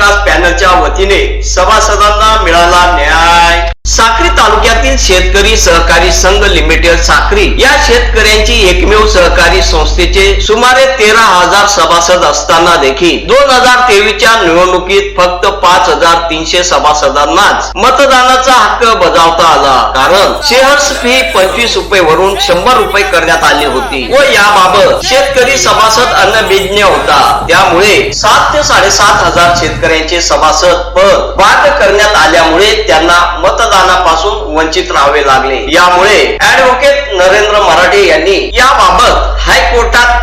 पॅनलच्या वतीने सभासदांना मिळाला न्याय. साक्री तालुक्यातील शेतकरी सहकारी संघ लिमिटेड साक्री या शेतकऱ्यांची एकमेव सहकारी संस्थेचे सुमारे तेरा हजार सभासद असताना देखील दोन हजार तेवीसच्या निवडणुकीत फक्त पाच हजार तीनशे सभासदांनाच मतदानाचा हक्क बजावता कारण शेअर्स फी पंचवीस रुपये वरून शंभर रुपये करण्यात आली होती. व याबाबत शेतकरी सभासद अन्नभिज्ञ होता. त्यामुळे सात ते साडेसात हजार शेतकऱ्यांचे सभासद पद बाद करण्यात आल्यामुळे त्यांना मतदानापासून वंचित राहावे लागले. यामुळे ऍडव्होकेट नरेंद्र मराठे यांनी याबाबत हायकोर्टात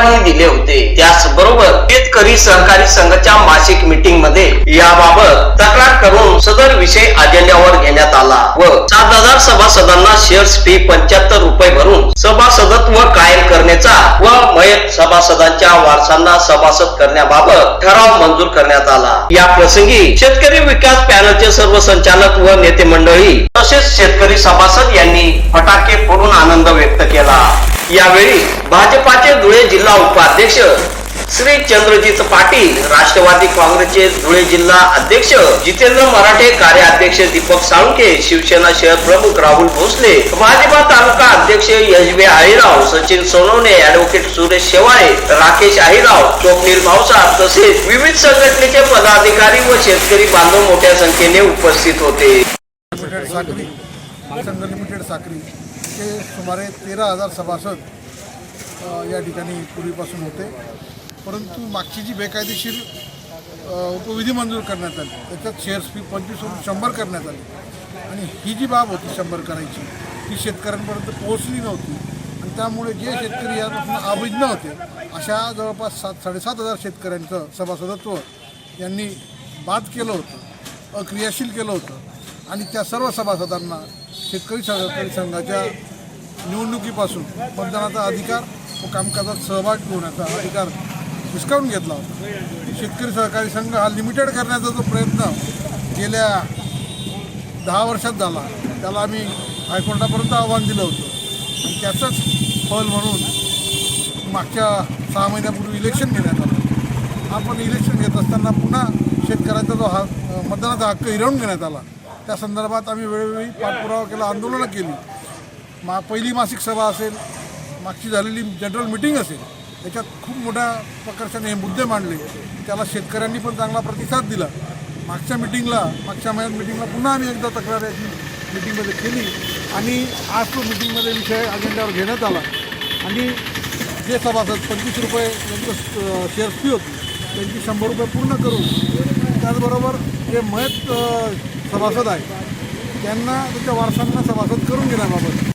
आव्हानही दिले होते. त्याचबरोबर शेतकरी सहकारी संघाच्या मासिक मीटिंगमध्ये याबाबत तक्रार करून सदर विषय अजेंड्यावर घेण्यात आला व सात हजार सभासदांना शेअर्स फी पंच्याहत्तर रुपये भरून सभासदत्व कायम करण्याचा व मयत सभासदांच्या वारसांना सभासद करण्याबाबत ठराव मंजूर करण्यात आला. या प्रसंगी शेतकरी विकास पॅनलचे सर्व संचालक व नेते मंडळी तसेच शेतकरी सभासद यांनी फटाके फोडून आनंद व्यक्त केला. यावेळी भाजपाचे धुळे जिल्हा उपाध्यक्ष श्री चंद्रजीत पाटील राष्ट्रवादी काँग्रेसचे धुळे जिल्हा अध्यक्ष जितेंद्र मराठे कार्याध्यक्ष दीपक साळुंके शिवसेना शहर प्रमुख राहुल भोसले भाजपा तालुका अध्यक्ष यशबे आहिराव सचिन सोनवणे ऍडव्होकेट सुरेश शेवाळे राकेश आहिराव स्वप्नील भावसार तसेच विविध संघटनेचे पदाधिकारी व शेतकरी बांधव मोठ्या संख्येने उपस्थित होते. लिमिटेड साखरी संघ लिमिटेड साखरी हे सुमारे तेरा हजार सभासद या ठिकाणी पूर्वीपासून होते. परंतु मागची जी बेकायदेशीर उपविधी मंजूर करण्यात आली त्याच्यात शेअर्स फी पंचवीस शंभर करण्यात आली. आणि ही जी बाब होती शंभर करायची ती शेतकऱ्यांपर्यंत पोहोचली नव्हती. आणि त्यामुळे जे शेतकरी यापासून अभिज्ञ होते अशा जवळपास सात साडेसात हजार शेतकऱ्यांचं सभासदत्व यांनी बाद केलं होतं अक्रियाशील केलं होतं. आणि त्या सर्व सभासदांना शेतकरी सहकारी संघाच्या निवडणुकीपासून मतदानाचा अधिकार व कामकाजात सहभाग होण्याचा अधिकार हिसकावून घेतला होता. शेतकरी सहकारी संघ हा लिमिटेड करण्याचा जो प्रयत्न गेल्या दहा वर्षात झाला त्याला आम्ही हायकोर्टापर्यंत आव्हान दिलं होतं. आणि त्याचंच फल म्हणून मागच्या सहा महिन्यापूर्वी इलेक्शन घेण्यात आलं. आपण इलेक्शन घेत असताना पुन्हा शेतकऱ्यांचा जो हा मतदानाचा हक्क हिरावून घेण्यात आला. त्या संदर्भात आम्ही वेळोवेळी पाठपुरावा केला आंदोलनं केली. मा पहिली मासिक सभा असेल मागची झालेली जनरल मिटिंग असेल त्याच्यात खूप मोठ्या प्रकर्षाने हे मुद्दे मांडले. त्याला शेतकऱ्यांनी पण चांगला प्रतिसाद दिला. मागच्या मिटिंगला मागच्या महिन्यात मिटिंगला पुन्हा आम्ही एकदा तक्रार याची मिटिंगमध्ये केली. आणि आज तो मिटिंगमध्ये विषय अजेंड्यावर घेण्यात आला. आणि जे सभासद पंचवीस रुपये यांचं शेअर्स फी होती त्यांची शंभर रुपये पूर्ण करून त्याचबरोबर जे मयत सभासद आहे. त्यांना तुमच्या वारसांना सभासद करून घेण्याबाबत